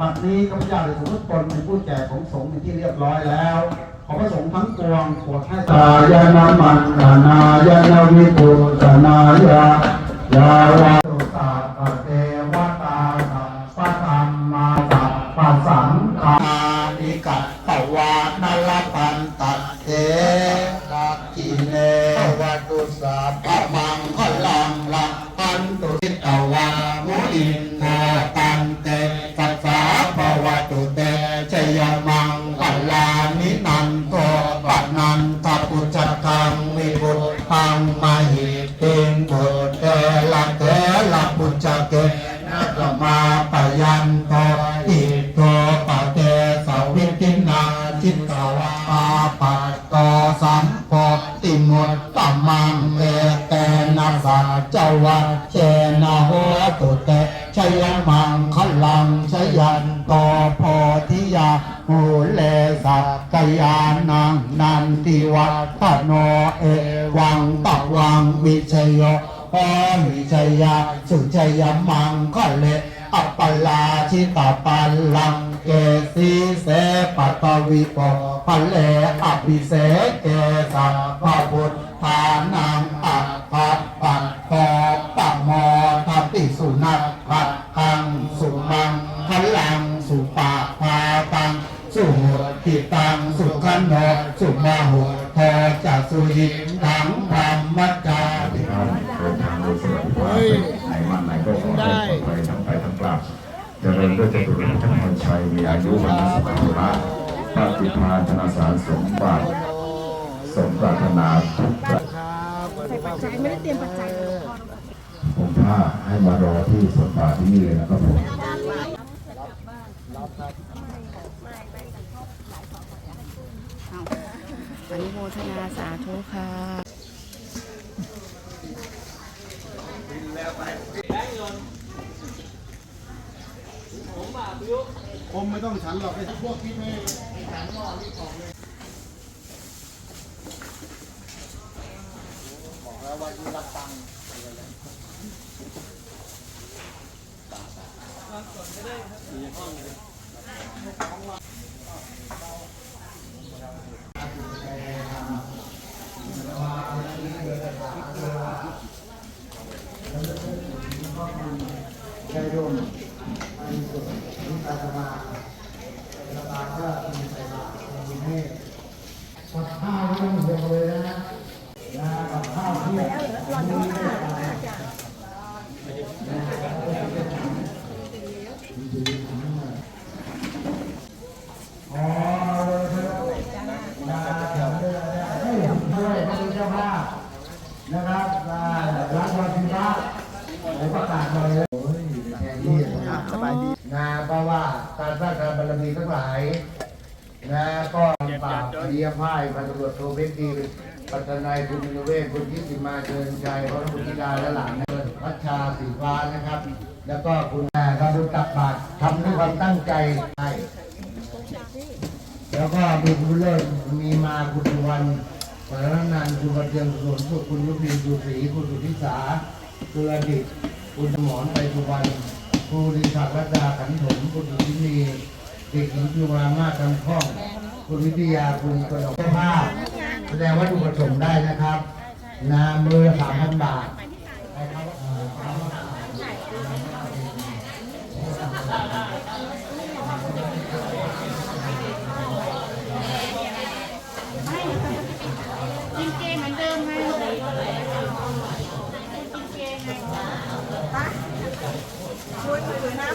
บัดนี้ข้าพเจ้าได้สมมติตนเป็นผู้แก่ของสงฆ์เป็นที่เรียบร้อยแล้วขอพระสงฆ์ทั้งปวงโปรดให้ตายานามันตานายานาวิปุตนายายาวาตุตาปเทวตาสัพพะธรรมาสัพพะสังฆานิกัตตวานลปันตเทกักิเนวัตุสัพพะมังคลังลังปันตุทิตวามุอินโนตันเตสัสสาภวตุเตช ยมังคลานินันโตปะนันทปุจจังวิบุตตังมหิติงบุตเตละเตละปุจจเกนะกมาปยันโตอิโตปะเตสวิตินาจิตตวาปัตตสัมโพติมุตตมังเอเตนะสัจวัเชนะโหตุเตชยมังคลังชยันโตโพธิยา ภูเลสักยานังนันติวัฒโนเอวังตะวังวิชยโอวิชยาสุชยมังคเลอัปปลาชิตาปัลลังเกสีเสปัตวิปปะเลอภิเสเกสัพพุทธานังอัปปะปัตโตปะโมทัปปิสุนัต ติตังสุขันโนสุมาหุโทจักสุยิทังธรรมจาติครับเดินทางโดยสวัสดิภาพไหนมาไหนก็ขอให้ปลอดภัยทั้งไปทั้งกลับเจริญด้วยจตุรงค์ทั้งคนชัยมีอายุวันสุขภาพปฏิภาณธนาสารสมบัติสมปรารถนาทุกประใส่ปัจจัยไม่ได้เตรียมปัจจัยผมผ้าให้มารอที่สวนป่าที่นี่เลยนะครับผม อ นุโมทนาสาธุค่ะผมไม่ต้องฉันหรอกไอ้พวกที่ไม่ฉันก็รีบออกเลยบอกแล้วว่าที่รับตังค์ได้ร่วมในส่วนที่การทำงานรัฐบาลก็มีใจมาในกรุงเทพกับข้าวไม่ต้องห่วงเลยนะนะกับข้าวที่มีไม่ได้อ๋อเลยเถอะนะเดี๋ยวเดี๋ยวเดี๋ยวให้ผมด้วยเขาเป็นเจ้าภาพนะครับอ่าร้านวันพิมพ์ผม ประกาศมาเลยโอ้ยแค่นี้สบายดีนะเพราะว่าการสร้างการบารมีทั้งหลายนะก็ปราบเรียพ่ายพันตำรวจโทเบกดีปัตนายคุณมินเวศคุณทิติมาเชิญใจพระพุทธิดาและหลานนพัชชาสีฟ้านะครับ แล้วก็คุณแม่ครับบุญตักบาตรทำด้วยความตั้งใจใช่แล้วก็มีคุณเลิศมีมาคุณวรรณปรนันคุณกระเทียมสวนสุขคุณยุพินสุศรีคุณสุทธิสา คุณอดิตคุณหมอนไปสุวรรณคุณดิศักดิ์รัตดาขันถมคุณสุทินีเด็กหญิงพิวามาคำข้อง คุณวิทยาคุณกระดกเจ้าภาพแสดงว่าดูผสมได้นะครับนามือสามพันบาท คุณคุณค่ะ